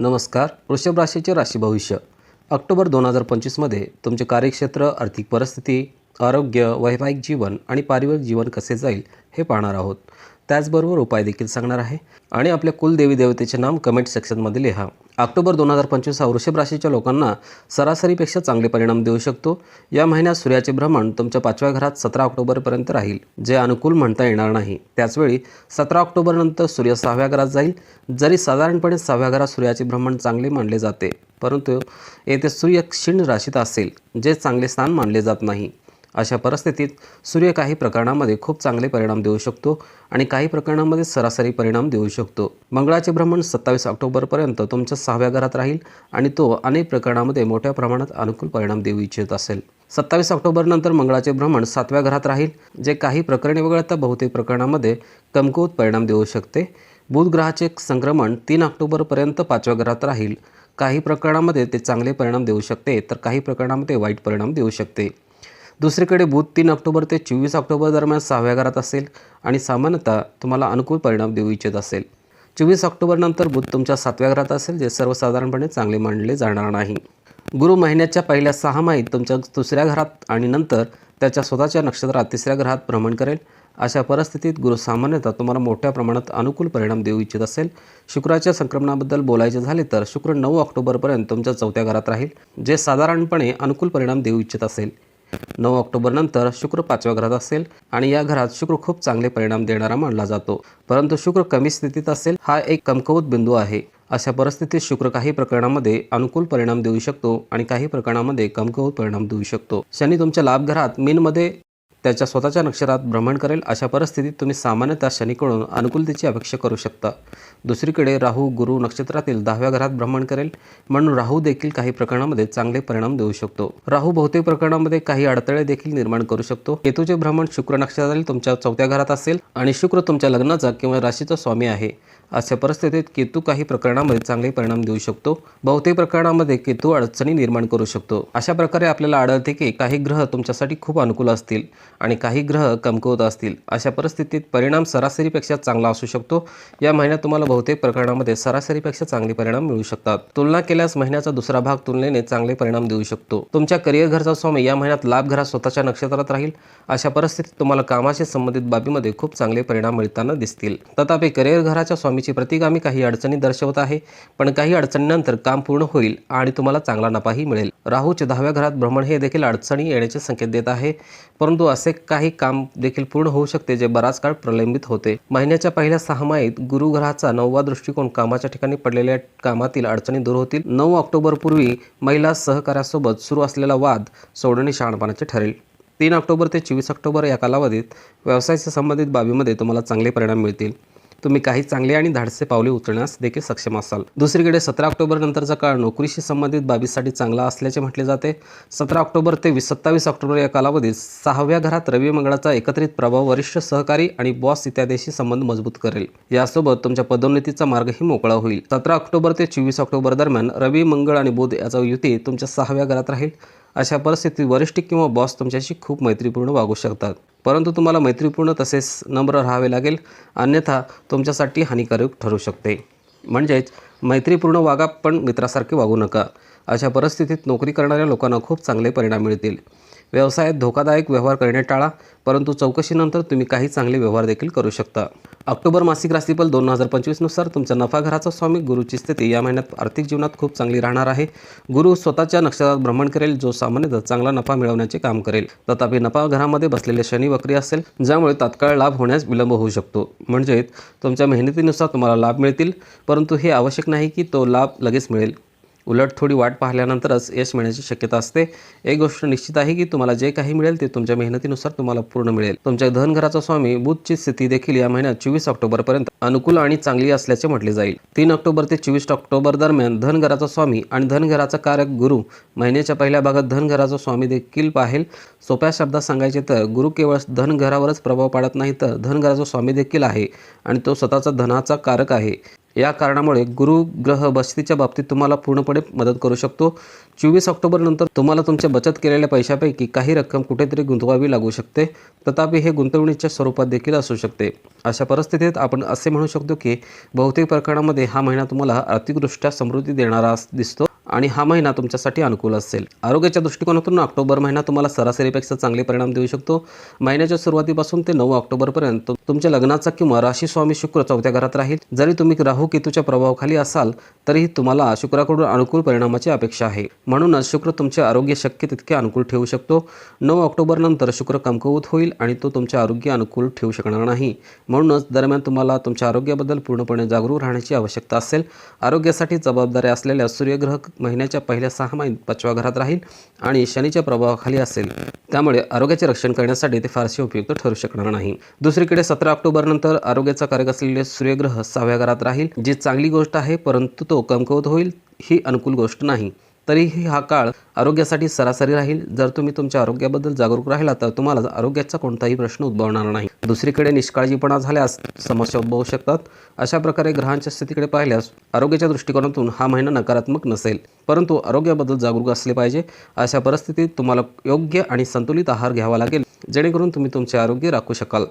नमस्कार. वृषभ राशीचे राशी भविष्य. ऑक्टोबर दोन हजार पंचवीसमध्ये तुमचे कार्यक्षेत्र आर्थिक परिस्थिती आरोग्य वैवाहिक जीवन आणि पारिवारिक जीवन कसे जाईल हे पाहणार आहोत. त्याचबरोबर उपाय देखील सांगणार आहे. आणि आपल्या कुलदेवी देवतेचे नाम कमेंट सेक्शनमध्ये लिहा. ऑक्टोबर दोन हजार पंचवीस हा वृषभ राशीच्या लोकांना सरासरीपेक्षा चांगले परिणाम देऊ शकतो. या महिन्यात सूर्याचे भ्रमण तुमच्या पाचव्या घरात सतरा ऑक्टोबरपर्यंत राहील जे अनुकूल म्हणता येणार नाही. त्याचवेळी सतरा ऑक्टोबरनंतर सूर्य सहाव्या घरात जाईल. जरी साधारणपणे सहाव्या घरात सूर्याचे भ्रमण चांगले मानले जाते परंतु येथे सूर्य क्षीण राशीत असेल जे चांगले स्थान मानले जात नाही. अशा परिस्थितीत सूर्य काही प्रकरणामध्ये खूप चांगले परिणाम देऊ शकतो आणि काही प्रकरणामध्ये सरासरी परिणाम देऊ शकतो. मंगळाचे भ्रमण सत्तावीस ऑक्टोबरपर्यंत तुमच्या सहाव्या घरात राहील आणि तो अनेक प्रकरणामध्ये मोठ्या प्रमाणात अनुकूल परिणाम देऊ इच्छित असेल. सत्तावीस ऑक्टोबरनंतर मंगळाचे भ्रमण सातव्या घरात राहील जे काही प्रकरणे वगळता बहुतेक प्रकरणामध्ये कमकुवत परिणाम देऊ शकते. बुध ग्रहाचे संक्रमण तीन ऑक्टोबरपर्यंत पाचव्या घरात राहील. काही प्रकरणामध्ये ते चांगले परिणाम देऊ शकते तर काही प्रकरणामध्ये वाईट परिणाम देऊ शकते. दुसरीकडे बुध तीन ऑक्टोबर ते चोवीस ऑक्टोबर दरम्यान सहाव्या घरात असेल आणि सामान्यतः तुम्हाला अनुकूल परिणाम देऊ इच्छित असेल. चोवीस ऑक्टोबरनंतर बुध तुमच्या सातव्या घरात असेल जे सर्वसाधारणपणे चांगले मानले जाणार नाही. गुरु महिन्याच्या पहिल्या सहा माहीत तुमच्या दुसऱ्या घरात आणि नंतर त्याच्या स्वतःच्या नक्षत्रात तिसऱ्या घरात भ्रमण करेल. अशा परिस्थितीत गुरु सामान्यतः तुम्हाला मोठ्या प्रमाणात अनुकूल परिणाम देऊ इच्छित असेल. शुक्राच्या संक्रमणाबद्दल बोलायचे झाले तर शुक्र नऊ ऑक्टोबरपर्यंत तुमच्या चौथ्या घरात राहील जे साधारणपणे अनुकूल परिणाम देऊ इच्छित असेल. नऊ ऑक्टोबरनंतर शुक्र पाचव्या घरात असेल आणि या घरात शुक्र खूप चांगले परिणाम देणारा मानला जातो. परंतु शुक्र कमी स्थितीत असेल हा एक कमकवत बिंदू आहे. अशा परिस्थितीत शुक्र काही प्रकरणामध्ये अनुकूल परिणाम देऊ शकतो आणि काही प्रकरणामध्ये कमकवत परिणाम देऊ शकतो. शनी तुमच्या लाभ घरात मीनमध्ये त्याच्या स्वतःच्या नक्षत्रात भ्रमण करेल अशा परिस्थितीत तुम्ही सामान्यतः शनीकडून अनुकूलतेची अपेक्षा करू शकता. दुसरीकडे राहू गुरु नक्षत्रातील दहाव्या घरात भ्रमण करेल म्हणून राहू देखील काही प्रकरणामध्ये चांगले परिणाम देऊ शकतो. राहू बहुतेक प्रकरणामध्ये काही अडथळे देखील निर्माण करू शकतो. केतूचे भ्रमण शुक्र नक्षत्रातील तुमच्या चौथ्या घरात असेल आणि शुक्र तुमच्या लग्नाचा किंवा राशीचा स्वामी आहे. अशा परिस्थितीत केतू काही प्रकरणामध्ये चांगले परिणाम देऊ शकतो. बहुतेक प्रकरणामध्ये केतू अडचणी निर्माण करू शकतो. अशा प्रकारे आपल्याला आढळते की काही ग्रह तुमच्यासाठी खूप अनुकूल असतील. आणि काही ग्रह कमकुवत असतील अशा परिस्थितीत परिणाम सरासरीपेक्षा चांगला असू शकतो. या महिन्यात तुम्हाला बहुतेक प्रकरणामध्ये सरासरीपेक्षा चांगले परिणाम मिळू शकतात. तुलना केल्यास महिन्याचा दुसरा भाग तुलनेने चांगले परिणाम देऊ शकतो. तुमच्या करिअर घरचा स्वामी या महिन्यात लाभ घरात स्वतःच्या नक्षत्रात राहील. अशा परिस्थितीत तुम्हाला कामाशी संबंधित बाबीमध्ये खूप चांगले परिणाम मिळताना दिसतील. तथापि करिअर घराच्या स्वामीची प्रतिगामी काही अडचणी दर्शवत आहे पण काही अडचणीनंतर काम पूर्ण होईल आणि तुम्हाला चांगला नफाही मिळेल. राहूच्या दहाव्या घरात भ्रमण हे देखील अडचणी येण्याचे संकेत देत आहे. परंतु असे काही काम देखील पूर्ण होऊ शकते जे बराच काळ प्रलंबित होते. महिन्याच्या पहिल्या सहामाहीत गुरुग्रहाचा नववा दृष्टिकोन कामाच्या ठिकाणी पडलेल्या कामातील अडचणी दूर होतील. नऊ ऑक्टोबर पूर्वी महिला सहकार्यासोबत सुरू असलेला वाद सोडणे शहाणपणाचे ठरेल. तीन ऑक्टोबर ते चोवीस ऑक्टोबर या कालावधीत व्यवसायाशी संबंधित बाबीमध्ये तुम्हाला चांगले परिणाम मिळतील. तुम्ही काही चांगले आणि धाडसे पावले उचलण्यास देखील सक्षम असाल. दुसरीकडे सतरा ऑक्टोबर नंतरचा काळ नोकरीशी संबंधित बाबीसाठी चांगला असल्याचे म्हटले जाते. सतरा ऑक्टोबर ते वीस सत्तावीस ऑक्टोबर या कालावधीत सहाव्या घरात रवी मंगळाचा एकत्रित प्रभाव वरिष्ठ सहकारी आणि बॉस इत्यादीशी संबंध मजबूत करेल. यासोबत तुमच्या पदोन्नतीचा मार्गही मोकळा होईल. सतरा ऑक्टोबर ते चोवीस ऑक्टोबर दरम्यान रवी मंगळ आणि बुध याचा युती तुमच्या सहाव्या घरात राहील. अशा परिस्थितीत वरिष्ठ किंवा बॉस तुमच्याशी खूप मैत्रीपूर्ण वागू शकतात. परंतु तुम्हाला मैत्रीपूर्ण तसेच नम्र राहावे लागेल अन्यथा तुमच्यासाठी हानिकारक ठरू शकते. म्हणजेच मैत्रीपूर्ण वागा पण मित्रासारखे वागू नका. अशा परिस्थितीत नोकरी करणाऱ्या लोकांना खूप चांगले परिणाम मिळतील. व्यवसायात धोकादायक व्यवहार करणे टाळा परंतु चौकशीनंतर तुम्ही काही चांगले व्यवहार देखील करू शकता. ऑक्टोबर मासिक राशीफल दोन हजार पंचवीसनुसार तुमच्या नफा घराचा स्वामी गुरुची स्थिती या महिन्यात आर्थिक जीवनात खूप चांगली राहणार आहे. गुरु स्वतःच्या नक्षत्रात भ्रमण करेल जो सामान्यतः चांगला नफा मिळवण्याचे काम करेल. तथापि नफा घरामध्ये बसलेले शनी वक्री असेल ज्यामुळे तात्काळ लाभ होण्यास विलंब होऊ शकतो. म्हणजेच तुमच्या मेहनतीनुसार तुम्हाला लाभ मिळतील परंतु हे आवश्यक नाही की तो लाभ लगेच मिळेल. उलट थोडी वाट पाहिल्यानंतरच यश मिळण्याची शक्यता असते. एक गोष्ट निश्चित आहे की तुम्हाला जे काही मिळेल ते तुमच्या मेहनतीनुसार तुम्हाला पूर्ण मिळेल. तुमच्या धनघराचा स्वामी बुधची स्थिती देखील या महिन्यात चोवीस ऑक्टोबरपर्यंत अनुकूल आणि चांगली असल्याचे म्हटले जाईल. तीन ऑक्टोबर ते चोवीस ऑक्टोबर दरम्यान धनघराचा स्वामी आणि धनघराचा कारक गुरु महिन्याच्या पहिल्या भागात धनघराचा स्वामी देखील पाहेल. सोप्या शब्दात सांगायचे तर गुरु केवळ धनघरावरच प्रभाव पाडत नाही तर धनघराचा स्वामी देखील आहे आणि तो स्वतःचा धनाचा कारक आहे. या कारणामुळे गुरु ग्रह बचतीच्या बाबतीत तुम्हाला पूर्णपणे मदत करू शकतो. चोवीस ऑक्टोबरनंतर तुम्हाला तुमच्या बचत केलेल्या पैशापैकी काही रक्कम कुठेतरी गुंतवावी लागू शकते. तथापि हे गुंतवणुकीच्या स्वरूपात देखील असू शकते. अशा परिस्थितीत आपण असे म्हणू शकतो की बहुतेक प्रकरणामध्ये हा महिना तुम्हाला आर्थिकदृष्ट्या समृद्धी देणारा दिसतो. आणि हा महिना तुमच्यासाठी अनुकूल असेल. आरोग्याच्या दृष्टिकोनातून ऑक्टोबर महिना तुम्हाला सरासरीपेक्षा चांगले परिणाम देऊ शकतो. महिन्याच्या सुरुवातीपासून ते नऊ ऑक्टोबरपर्यंत तुमच्या लग्नाचा किंवा राशी स्वामी शुक्र चौथ्या घरात राहील. जरी तुम्ही राहू केतूच्या प्रभावाखाली असाल तरीही तुम्हाला शुक्राकडून अनुकूल परिणामाची अपेक्षा आहे. म्हणूनच शुक्र तुमचे आरोग्य शक्य तितके अनुकूल ठेवू शकतो. नऊ ऑक्टोबर नंतर शुक्र कमकुवत होईल आणि तो तुमचे आरोग्य अनुकूल ठेवू शकणार नाही. म्हणूनच दरम्यान तुम्हाला तुमच्या आरोग्याबद्दल पूर्णपणे जागरूक राहण्याची आवश्यकता असेल. आरोग्यासाठी जबाबदाऱ्या असलेल्या सूर्यग्रह महिन्याच्या पहिल्या सहा महिन्यात पाचव्या घरात राहील आणि शनीच्या प्रभावाखाली असेल. त्यामुळे आरोग्याचे रक्षण करण्यासाठी ते फारसे उपयुक्त ठरू शकणार नाही. दुसरीकडे सतरा ऑक्टोबरनंतर आरोग्याचा कारक असलेले सूर्यग्रह सहाव्या घरात राहील जी चांगली गोष्ट आहे परंतु तो कमकुवत होईल ही अनुकूल गोष्ट नाही. तरीही हा काळ आरोग्यासाठी सरासरी राहील. जर तुम्ही तुमच्या आरोग्याबद्दल जागरूक राहिला तर तुम्हाला आरोग्याचा कोणताही प्रश्न उद्भवणार नाही. दुसरीकडे निष्काळजीपणा झाल्यास समस्या उद्भवू शकतात. अशा प्रकारे ग्रहांच्या स्थितीकडे पाहिल्यास आरोग्याच्या दृष्टिकोनातून हा महिना नकारात्मक नसेल. परंतु आरोग्याबद्दल जागरूक असले पाहिजे. अशा परिस्थितीत तुम्हाला योग्य आणि संतुलित आहार घ्यावा लागेल जेणेकरून तुम्ही तुमचे आरोग्य राखू शकाल.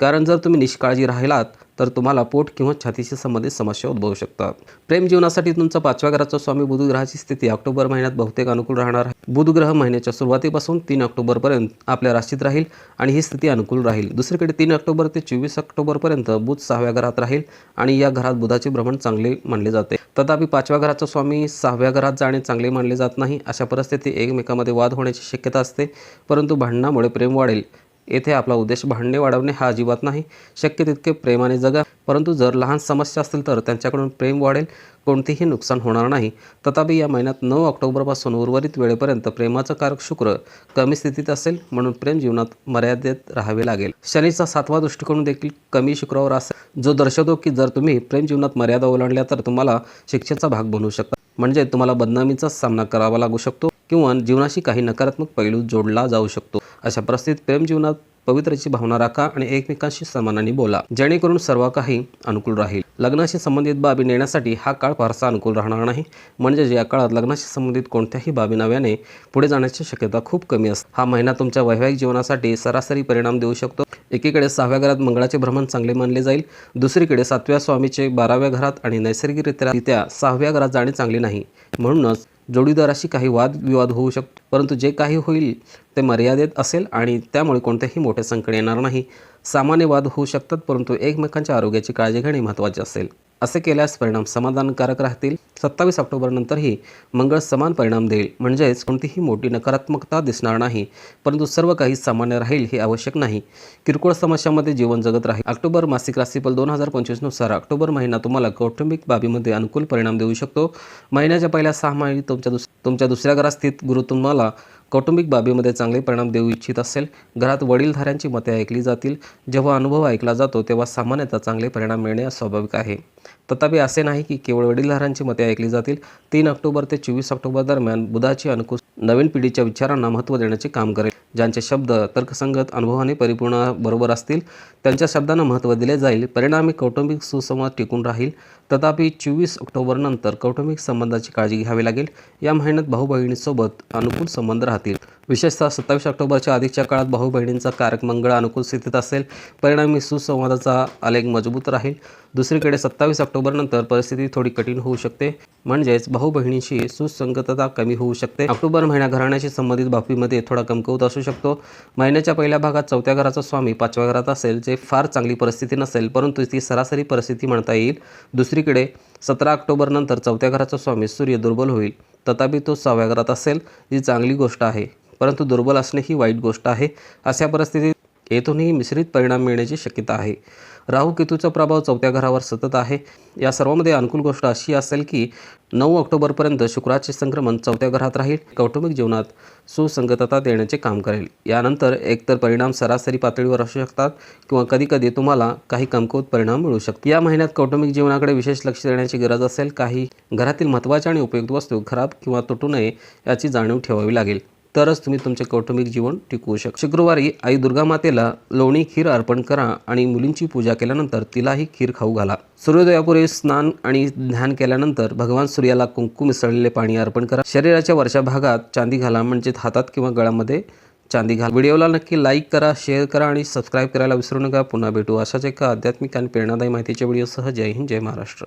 कारण जर तुम्ही निष्काळजी राहिलात तर तुम्हाला पोट किंवा छातीशी संबंधित समस्या उद्भवू शकतात. प्रेम जीवनासाठी तुमचा पाचव्या घराचा स्वामी बुधग्रहाची स्थिती ऑक्टोबर महिन्यात बहुतेक अनुकूल राहणार राहणार. बुध ग्रह महिन्याच्या सुरुवातीपासून तीन ऑक्टोबरपर्यंत आपल्या राशीत राहील आणि ही स्थिती अनुकूल राहील. दुसरीकडे तीन ऑक्टोबर ते चोवीस ऑक्टोबरपर्यंत बुध सहाव्या घरात राहील आणि या घरात बुधाचे भ्रमण चांगले मानले जाते. तथापि पाचव्या घराचा स्वामी सहाव्या घरात जाणे चांगले मानले जात नाही. अशा परिस्थिती एकमेकांमध्ये वाद होण्याची शक्यता असते परंतु भांडणामुळे प्रेम वाढेल. येथे आपला उद्देश भांडणे वाढवणे हा अजिबात नाही. शक्य तितके प्रेमाने जगा. परंतु जर लहान समस्या असतील तर त्यांच्याकडून प्रेम वाढेल. कोणतेही नुकसान होणार नाही. तथापि या महिन्यात नऊ ऑक्टोबरपासून उर्वरित वेळेपर्यंत प्रेमाचं कारक शुक्र कमी स्थितीत असेल म्हणून प्रेम जीवनात मर्यादेत राहावे लागेल. शनीचा सातवा दृष्टिकोन देखील कमी शुक्रावर असेल. जो दर्शवतो की जर तुम्ही प्रेम जीवनात मर्यादा ओलांडल्या तर तुम्हाला शिक्षेचा भाग बनवू शकता. म्हणजे तुम्हाला बदनामीचा सामना करावा लागू शकतो. किंवा जीवनाशी काही नकारात्मक पैलू जोडला जाऊ शकतो. अशा परिस्थितीत प्रेम जीवनात पवित्रची भावना राखा आणि एकमेकांशी समानाने बोला. जेणेकरून सर्व काही अनुकूल राहील. लग्नाशी संबंधित बाबी नेण्यासाठी हा काळ फारसा अनुकूल राहणार नाही. म्हणजे या काळात लग्नाशी संबंधित कोणत्याही बाबी नव्याने पुढे जाण्याची शक्यता खूप कमी असते. हा महिना तुमच्या वैवाहिक जीवनासाठी सरासरी परिणाम देऊ शकतो. एकीकडे सहाव्या घरात मंगळाचे भ्रमण चांगले मानले जाईल. दुसरीकडे सातव्या स्वामीचे बाराव्या घरात आणि नैसर्गिकरित्या सहाव्या घरात जाणे चांगले नाही. म्हणूनच जोडीदाराशी काही वादविवाद होऊ शकतो. परंतु जे काही होईल ते मर्यादित असेल आणि त्यामुळे कोणतेही मोठे संकट येणार नाही. सामान्य वाद होऊ शकतात परंतु एकमेकांच्या आरोग्याची काळजी घेणे महत्त्वाचे असेल. असे केल्यास परिणाम समाधानकारक राहतील. सत्तावीस ऑक्टोबरनंतरही मंगळ समान परिणाम देईल. म्हणजेच कोणतीही मोठी नकारात्मकता दिसणार नाही. परंतु सर्व काही सामान्य राहील हे आवश्यक नाही. किरकोळ समस्यामध्ये जीवन जगत राहील. ऑक्टोबर मासिक राशीफल दोन हजार पंचवीसनुसार ऑक्टोबर महिना तुम्हाला कौटुंबिक बाबीमध्ये अनुकूल परिणाम देऊ शकतो. महिन्याच्या पहिल्या सहा महिने तुमच्या दुस तुमच्या दुसऱ्या घरात स्थित गुरु तुम्हाला कौटुंबिक बाबीमध्ये चांगले परिणाम देऊ इच्छित असेल. घरात वडीलधाऱ्यांची मते ऐकली जातील. जेव्हा अनुभव ऐकला जातो तेव्हा सामान्यतः चांगले परिणाम मिळणे स्वाभाविक आहे. तथापि असे नाही की केवळ वडीलधाऱ्यांची मते ऐकली जातील. तीन ऑक्टोबर ते चोवीस ऑक्टोबर दरम्यान बुधाची अनुकूल नवीन पिढीच्या विचारांना महत्त्व देण्याचे काम करेल. ज्यांचे शब्द तर्कसंगत अनुभवाने परिपूर्ण बरोबर असतील त्यांच्या शब्दांना महत्त्व दिले जाईल. परिणामी कौटुंबिक सुसंवाद टिकून राहील. तथापि चोवीस ऑक्टोबरनंतर कौटुंबिक संबंधाची काळजी घ्यावी लागेल. या महिन्यात भाऊ बहिणीसोबत अनुकूल संबंध राहतील. विशेषतः सत्तावीस ऑक्टोबरच्या आधीच्या काळात भाऊ बहिणींचा कारक मंगळ अनुकूल स्थितीत असेल. परिणामी सुसंवादाचा आलेख मजबूत राहील. दुसरीकडे सत्तावीस ऑक्टोबरनंतर परिस्थिती थोडी कठीण होऊ शकते. म्हणजेच भाऊ बहिणींशी सुसंगतता कमी होऊ शकते. ऑक्टोबर महिना घराण्याशी संबंधित बाबीमध्ये थोडा कमकवत असू शकतो. महिन्याच्या पहिल्या भागात चौथ्या घराचा स्वामी पाचव्या घरात असेल जे फार चांगली परिस्थिती नसेल परंतु ती सरासरी परिस्थिती म्हणता येईल. दुसरीकडे सतरा ऑक्टोबरनंतर चौथ्या घराचा स्वामी सूर्य दुर्बल होईल. तथापि तो सहाव्या घरात असेल जी चांगली गोष्ट आहे. परंतु दुर्बल असणे ही वाईट गोष्ट आहे. अशा परिस्थितीत येथूनही मिश्रित परिणाम मिळण्याची शक्यता आहे. राहू केतूचा प्रभाव चौथ्या घरावर सतत आहे. या सर्वामध्ये अनुकूल गोष्ट अशी असेल की नऊ ऑक्टोबरपर्यंत शुक्राचे संक्रमण चौथ्या घरात राहील कौटुंबिक जीवनात सुसंगतता देण्याचे काम करेल. यानंतर एकतर परिणाम सरासरी पातळीवर असू शकतात किंवा कधीकधी तुम्हाला काही कमकुवत परिणाम मिळू शकतात. या महिन्यात कौटुंबिक जीवनाकडे विशेष लक्ष देण्याची गरज असेल काही घरातील महत्त्वाच्या आणि उपयुक्त वस्तू खराब किंवा तुटू नये याची जाणीव ठेवावी लागेल. तरच तुम्ही तुमचे कौटुंबिक जीवन टिकवू शकता. शुक्रवारी आई दुर्गा मातेला लोणी खीर अर्पण करा आणि मुलींची पूजा केल्यानंतर तिलाही खीर खाऊ घाला. सूर्योदयापूर्वी स्नान आणि ध्यान केल्यानंतर भगवान सूर्याला कुंकू मिसळलेले पाणी अर्पण करा. शरीराच्या वरच्या भागात चांदी घाला म्हणजे हातात किंवा गळ्यामध्ये चांदी घाल. व्हिडिओला नक्की लाईक करा शेअर करा आणि सबस्क्राईब करायला विसरू नका. पुन्हा भेटू अशाच एका आध्यात्मिक आणि प्रेरणादायी माहितीच्या व्हिडिओसह. जय हिंद जय महाराष्ट्र.